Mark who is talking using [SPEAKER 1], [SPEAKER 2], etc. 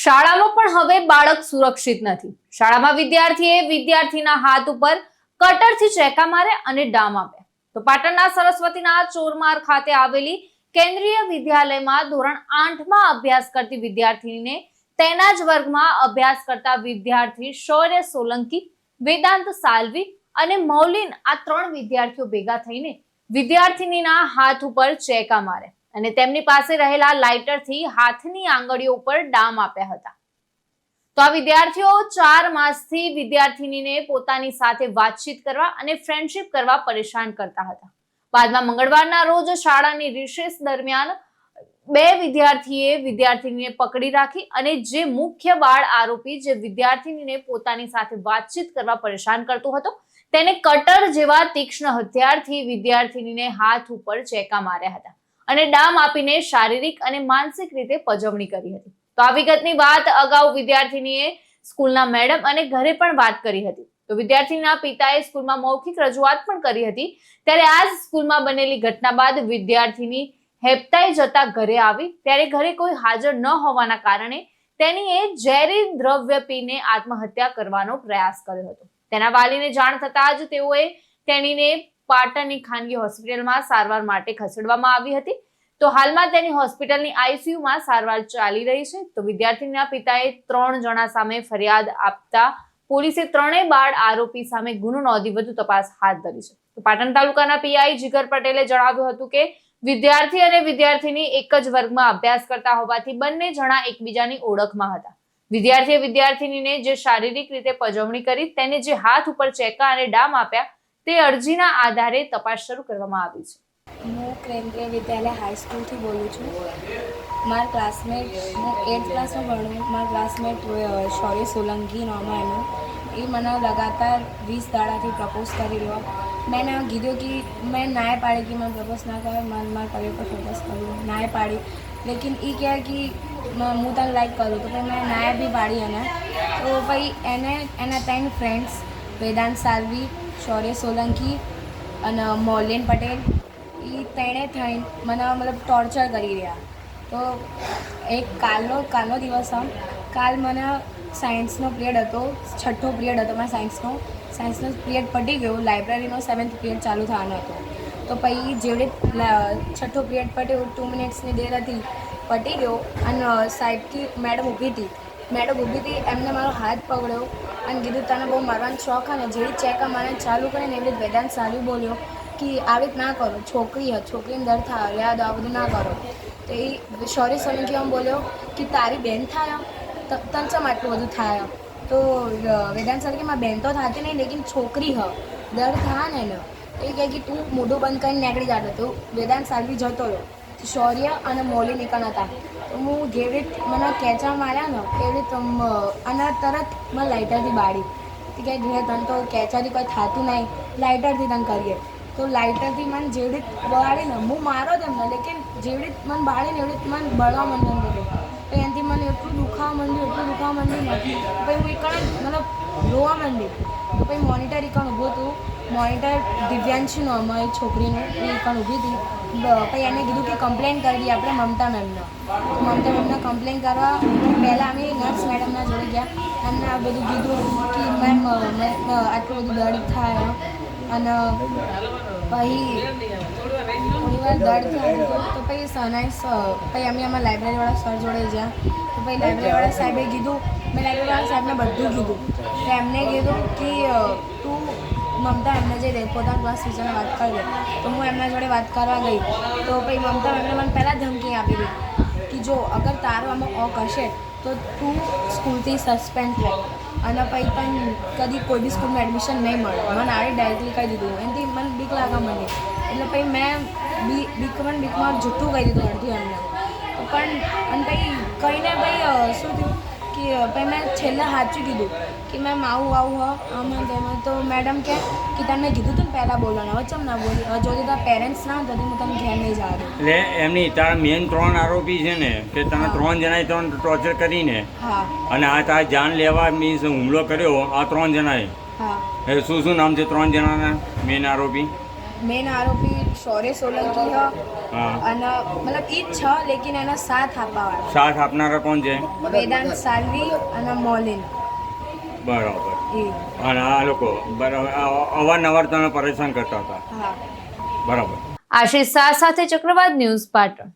[SPEAKER 1] શાળામાં પણ હવે બાળક સુરક્ષિત નથી. શાળામાં વિદ્યાર્થીએ વિદ્યાર્થીના હાથ ઉપર કટરથી ચેકા મારે અને ડામ આપ્યા. તો પાટણના સરસ્વતીના ચોરમાર ખાતે આવેલી કેન્દ્રીય વિદ્યાલયમાં ધોરણ આઠમાં અભ્યાસ કરતી વિદ્યાર્થીને તેના જ વર્ગમાં અભ્યાસ કરતા વિદ્યાર્થી શૌર્ય સોલંકી, વેદાંત સાલવી અને મૌલિન આ ત્રણ વિદ્યાર્થીઓ ભેગા થઈને વિદ્યાર્થીનીના હાથ ઉપર ચેકા મારે અને તેમની પાસે રહેલા લાઇટરથી હાથની આંગળીઓ ઉપર ડામ આપ્યા હતા. તો આ વિદ્યાર્થીઓ ચાર માસથી વિદ્યાર્થીનીને પોતાની સાથે વાતચીત કરવા અને ફ્રેન્ડશિપ કરવા પરેશાન કરતા હતા. બાદમાં મંગળવારના રોજ શાળાની રિસેસ દરમિયાન બે વિદ્યાર્થીએ વિદ્યાર્થીનીને પકડી રાખી અને જે મુખ્ય બાળ આરોપી જે વિદ્યાર્થીનીને પોતાની સાથે વાતચીત કરવા પરેશાન કરતો હતો, તેને કટર જેવા તીક્ષ્ણ હથિયારથી વિદ્યાર્થીનીને હાથ ઉપર ચેકા માર્યા હતા. અને ડામ આપીને શારીરિક અને માનસિક રીતે પજવણી કરી હતી. તો આ વિગતની વાત અગાઉ વિદ્યાર્થીનીએ સ્કૂલના મેડમ અને ઘરે પણ વાત કરી હતી. તો વિદ્યાર્થીના પિતાએ સ્કૂલમાં મૌખિક રજૂઆત પણ કરી હતી. ત્યારે આ સ્કૂલમાં બનેલી ઘટના બાદ વિદ્યાર્થીની હેપતાઈ જતા ઘરે આવી. ત્યારે ઘરે કોઈ હાજર ન હોવાના કારણે તેણીએ ઝેરી દ્રવ્ય પીને આત્મહત્યા કરવાનો પ્રયાસ કર્યો હતો. તેના વાલીને જાણ થતાં જ તેઓએ તેણીને પાટણની ખાનગી હોસ્પિટલમાં સારવાર માટે ખસેડવામાં આવી હતી. તો હાલમાં તેની હોસ્પિટલની આઈસીયુમાં સારવાર ચાલી રહી છે. તો વિદ્યાર્થીના પિતાએ ત્રણ જણા સામે ફરિયાદ આપતા પોલીસે ત્રણેય બાળ આરોપી સામે ગુનો નોંધી વધુ તપાસ હાથ ધરી છે. તો પાટણ તાલુકાના પીઆઈ જીગર પટેલે જણાવ્યું હતું કે, વિદ્યાર્થી અને વિદ્યાર્થીની એક જ વર્ગમાં અભ્યાસ કરતા હોવાથી બંને જણા એકબીજાની ઓળખમાં હતા. વિદ્યાર્થીએ વિદ્યાર્થીનીને જે શારીરિક રીતે પજવણી કરી, તેને જે હાથ ઉપર ચેકા અને ડામ આપ્યા તે અરજીના આધારે તપાસ શરૂ કરવામાં આવી છે.
[SPEAKER 2] હું કેન્દ્રીય વિદ્યાલય હાઈસ્કૂલથી બોલું છું. મારા ક્લાસમેટ હું એટ ક્લાસમાં ભણું. મારા ક્લાસમેટ શૌર્ય સોલંકી, નામ એનું એ મને લગાતાર વીસ દાડાથી પ્રપોઝ કરી રહ્યો. મેં એને કીધું કે મેં નાય પાડી કે મેં પ્રપોઝ ના કરે મને મારા કરિયર પર ફોકસ કર્યું નાય પાડી. લેકિન એ કહે કે હું તને લાઈક કરું. તો પછી મેં નાય બી પાડી એને. તો પછી એને, એના ત્રણ ફ્રેન્ડ્સ વેદાંત સાલ્વી શૌર્ય સોલંકી અને મૌલિન પટેલ એ તેણે થઈને મને મતલબ ટોર્ચર કરી રહ્યા તો એક કાલનો કાલનો દિવસ આમ કાલ મને સાયન્સનો પિરિયડ હતો છઠ્ઠો પિરિયડ હતો મારા સાયન્સનો સાયન્સનો પિરિયડ પટી ગયો લાઇબ્રેરીનો સેવન્થ પિરિયડ ચાલુ થવાનો હતો તો પછી જેવડે છઠ્ઠો પિરિયડ પટ્યો ટુ મિનિટ્સની દેર હતી પટી ગયો અને સાહેબથી મેડમ ઊભી હતી મેડમ ઊભી હતી, એમને મારો હાથ પકડ્યો અને કીધું, તને બહુ મારવાનો શોખ અને જેવી ચેકા મારવાનું ચાલુ કરીને એવી રીતે વેદાંત સારું બોલ્યો કે આવી ના કરો, છોકરી હે, છોકરીને દર થાય, યાદ આ બધું ના કરો. તો એ શૌર્ય સોલંકી આમ બોલ્યો કે તારી બેન થાય તને ચમ આટલું બધું થાય તો વેદાંત સર કે મારી બેન તો થતી નહીં, લેકિન છોકરી હ, દર થાય ને એ કહે કે તું મોઢું બંધ કરીને નીકળી જાતો તો વેદાંત સાલવી જતો રહ્યો. શૌર્ય અને મોલિનિકન હતા. હું જેવી મને કેચા માર્યા ને એવી રીત અને તરત મને લાઇટરથી બાળી. કે ઘરે તને તો કેચાથી કોઈ થતું નહીં. લાઇટરથી તને કરીએ. તો લાઇટરથી મને જેવી બાળીને હું મારો જ એમને, લેકિન જેવી રીત મને બાળીને એવી રીત મને બળવા માંડ્યું બધું. તો એનાથી મને એટલું દુખાવા માંડ્યું, એટલું દુખાવા માંડ્યું નથી પછી રોવા માંડી. તો પછી મોનિટર એકણ ઊભું હતું. મોનિટર દિવ્યાંશીનું અમારી છોકરીનું એ એકણ ઊભી હતી. પછી એને કીધું કે કમ્પ્લેન કરી આપણે મમતા મેમને. મમતા મેમને કમ્પ્લેન કરવા પહેલાં અમે નર્સ મેડમના જોડે ગયા. એમને આ બધું કીધું કે, મેમ આટલું બધું દર્દ થાય અને પછી થોડી વાર દર્દ થાય તો પછી સનાઈ પછી અમે અમારા લાઇબ્રેરીવાળા સર જોડે ગયા. તો પછી લાઇબ્રેરીવાળા સાહેબે કીધું, મેં લાઇબ્રેરીવાળા સાહેબને બધું કીધું. તો એમને કીધું કે તું મમતા એમને જે પોતાના ક્લાસ ટીચરને વાત કરી દે તો હું એમના જોડે વાત કરવા ગઈ. તો પછી મમતા એમને મને પહેલાં ધમકી આપી દીધી કે જો, અગર તારો આમાં ઓક હશે, તો તું સ્કૂલથી સસ્પેન્ડ થાય. અને પછી પણ કદી કોઈ બી સ્કૂલમાં એડમિશન નહીં મળે. મને આરે ડાયરેક્ટલી કહી દીધું. એનાથી મને બીક લાગવા માંડી. એટલે પછી મેં બી, બીક મને બીકમાં જૂઠું કહી દીધું અડધું એમને. પણ, અને પછી કહીને ભાઈ શું થયું? કે પછી મેં છેલ્લે સાચું કીધું કે મેમ આવું આવું હ આમાં તેમાં તો મેડમ કે કે તમને કીધું હતું ને પહેલાં બોલવાનું હવે ચમ ના બોલી? જો તારા પેરેન્ટ્સ ના તો હું તમને ઘેર નહીં જવા દઉં
[SPEAKER 3] એટલે એમની તારા મેન ત્રણ આરોપી છે ને કે
[SPEAKER 2] તમે
[SPEAKER 3] ત્રણ જણાએ ત્રણ ટોર્ચર કરીને
[SPEAKER 2] હા.
[SPEAKER 3] અને આ તારા જાન લેવા મીન્સ હુમલો કર્યો આ ત્રણ જણાએ.
[SPEAKER 2] હા.
[SPEAKER 3] એ શું શું નામ છે ત્રણ જણાના મેન આરોપી?
[SPEAKER 2] મેન આરોપી શૌર્ય સોલંકી હ. અને મતલબ એ જ છ લેકિન એનો સાથ આપવાવાળા.
[SPEAKER 3] સાથ આપનારા કોણ છે?
[SPEAKER 2] વેદાંત સાલવી અને મોલિન.
[SPEAKER 3] બરાબર. અને આ લોકો બરાબર અવનવર અવારનવાર તને પરેશાન કરતા હતા.
[SPEAKER 2] હા.
[SPEAKER 3] બરાબર.
[SPEAKER 1] આશિષ શાહ સાથે ચક્રવાત ન્યૂઝ પાટણ.